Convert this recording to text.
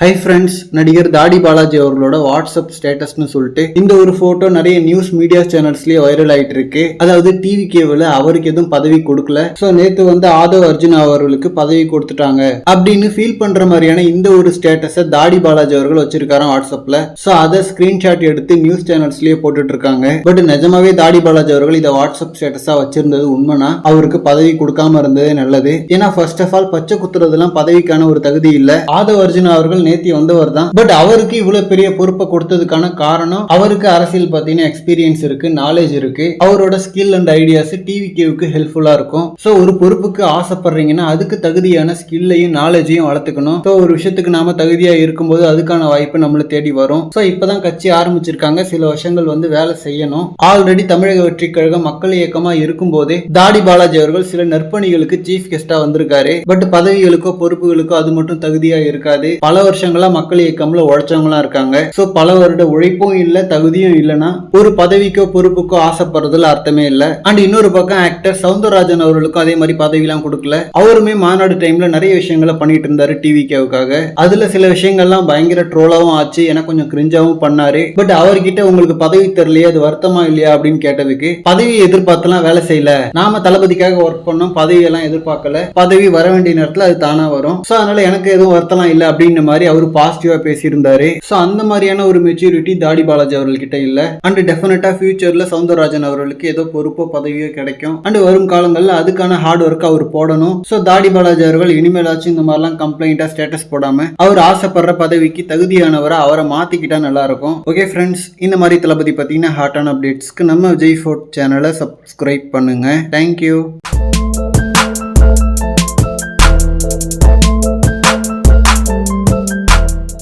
Hi friends நடிகர் தாடி பாலாஜி அவர்களோட வாட்ஸ்அப் ஸ்டேட்டஸ்னு சொல்லிட்டு இந்த ஒரு போட்டோ நிறைய நியூஸ் மீடியா சேனல்ஸ்லயே வைரல் ஆயிட்டு இருக்கு அதாவது டிவி கேவில் அவருக்கு எதுவும் பதவி கொடுக்கல. ஸோ நேத்து வந்து ஆதவ் அர்ஜுன் அவர்களுக்கு பதவி கொடுத்துட்டாங்க. அப்படின்னு ஃபீல் பண்ற மாதிரியான இந்த ஒரு ஸ்டேட்டஸை தாடி பாலாஜி அவர்கள் வச்சிருக்காராம் வாட்ஸ்அப்ல ஸோ அதை ஸ்கிரீன்ஷாட் எடுத்து நியூஸ் சேனல்ஸ்லயே போட்டுட்டு இருக்காங்க. பட் நிஜமாவே தாடி பாலாஜி அவர்கள் இதை வாட்ஸ்அப் ஸ்டேட்டஸா வச்சிருந்தது உண்மைனா அவருக்கு பதவி கொடுக்காம இருந்ததே நல்லது. ஏன்னா ஃபர்ஸ்ட் ஆஃப் ஆல் பச்சை குத்துறதுலாம் பதவிக்கான ஒரு தகுதி இல்ல. ஆதவ் அர்ஜுன் அவர்கள் நேத்தி வந்தவர் தான். பட் அவருக்கு இவ்வளவு பெரிய பொறுப்பை கொடுத்ததுக்கான காரணம் அவருக்கு அரசியல் பார்த்தீங்கன்னா எக்ஸ்பீரியன்ஸ் இருக்கு நாலேஜ் இருக்கு. அவரோட ஸ்கில் அண்ட் ஐடியாஸ் டிவி கேவுக்கு ஹெல்ப்ஃபுல்லா இருக்கும். ஸோ ஒரு பொறுப்புக்கு ஆசைப்படுறீங்கன்னா அதுக்கு தகுதியான ஸ்கில்லையும் நாலேஜையும் வளர்த்துக்கணும். ஸோ ஒரு விஷயத்துக்கு நாம தகுதியா இருக்கும்போது அதுக்கான வாய்ப்பு நம்மளை தேடி வரும். ஸோ இப்பதான் கட்சி ஆரம்பிச்சிருக்காங்க. சில வருஷங்கள் வந்து வேலை செய்யணும். ஆல்ரெடி தமிழக வெற்றி கழகம் மக்கள் இயக்கமா இருக்கும் போதே தாடி பாலாஜி அவர்கள் சில நற்பணிகளுக்கு சீஃப் கெஸ்டா வந்திருக்காரு. பட் பதவிகளுக்கோ பொறுப்புகளுக்கோ அது மட்டும் தகுதியா இருக்காது. பல வருஷம் வருஷங்களா மக்கள் இயக்கம்ல உழைச்சவங்களா இருக்காங்க. சோ பல வருட உழைப்பும் இல்ல தகுதியும் இல்லைன்னா ஒரு பதவிக்கோ பொறுப்புக்கோ ஆசைப்படுறதுல அர்த்தமே இல்ல. அண்ட் இன்னொரு பக்கம் ஆக்டர் சவுந்தரராஜன் அவர்களுக்கும் அதே மாதிரி பதவிலாம் கொடுக்கல. அவருமே மாநாடு டைம்ல நிறைய விஷயங்களை பண்ணிட்டு இருந்தாரு டிவி கேவுக்காக அதுல சில விஷயங்கள்லாம் பயங்கர ட்ரோலாவும் ஆச்சு. எனக்கு கொஞ்சம் கிரிஞ்சாவும் பண்ணாரு. பட் அவர்கிட்ட உங்களுக்கு பதவி தெரியலையே அது வருத்தமா இல்லையா அப்படின்னு கேட்டதுக்கு பதவியை எதிர்பார்த்தெல்லாம் வேலை செய்யல. நாம தளபதிக்காக ஒர்க் பண்ணோம். பதவி எல்லாம் எதிர்பார்க்கல. பதவி வர வேண்டிய நேரத்துல அது தானா வரும். சோ அதனால எனக்கு எதுவும் வருத்தலாம் இல்லை அப்படின்ற மாதிரி மாதிரி அவர் பாசிட்டிவா பேசியிருந்தாரு. ஸோ அந்த மாதிரியான ஒரு மெச்சூரிட்டி தாடி பாலாஜி அவர்கள்கிட்ட இல்ல. அண்ட் டெஃபினட்டா ஃபியூச்சர்ல சவுந்தரராஜன் அவர்களுக்கு ஏதோ பொறுப்போ பதவியோ கிடைக்கும். அண்ட் வரும் காலங்களில் அதுக்கான ஹார்ட் ஒர்க் அவர் போடணும். ஸோ தாடி பாலாஜி அவர்கள் இனிமேலாச்சும் இந்த மாதிரிலாம் கம்ப்ளைண்டா ஸ்டேட்டஸ் போடாம அவர் ஆசைப்படுற பதவிக்கு தகுதியானவரை அவரை மாத்திக்கிட்டா நல்லா இருக்கும். ஓகே ஃப்ரெண்ட்ஸ் இந்த மாதிரி தளபதி பார்த்தீங்கன்னா ஹாட்டான அப்டேட்ஸ்க்கு நம்ம விஜய் ஃபோர்ட் சேனலை சப்ஸ்கிரைப் பண்ணுங்க. Thank you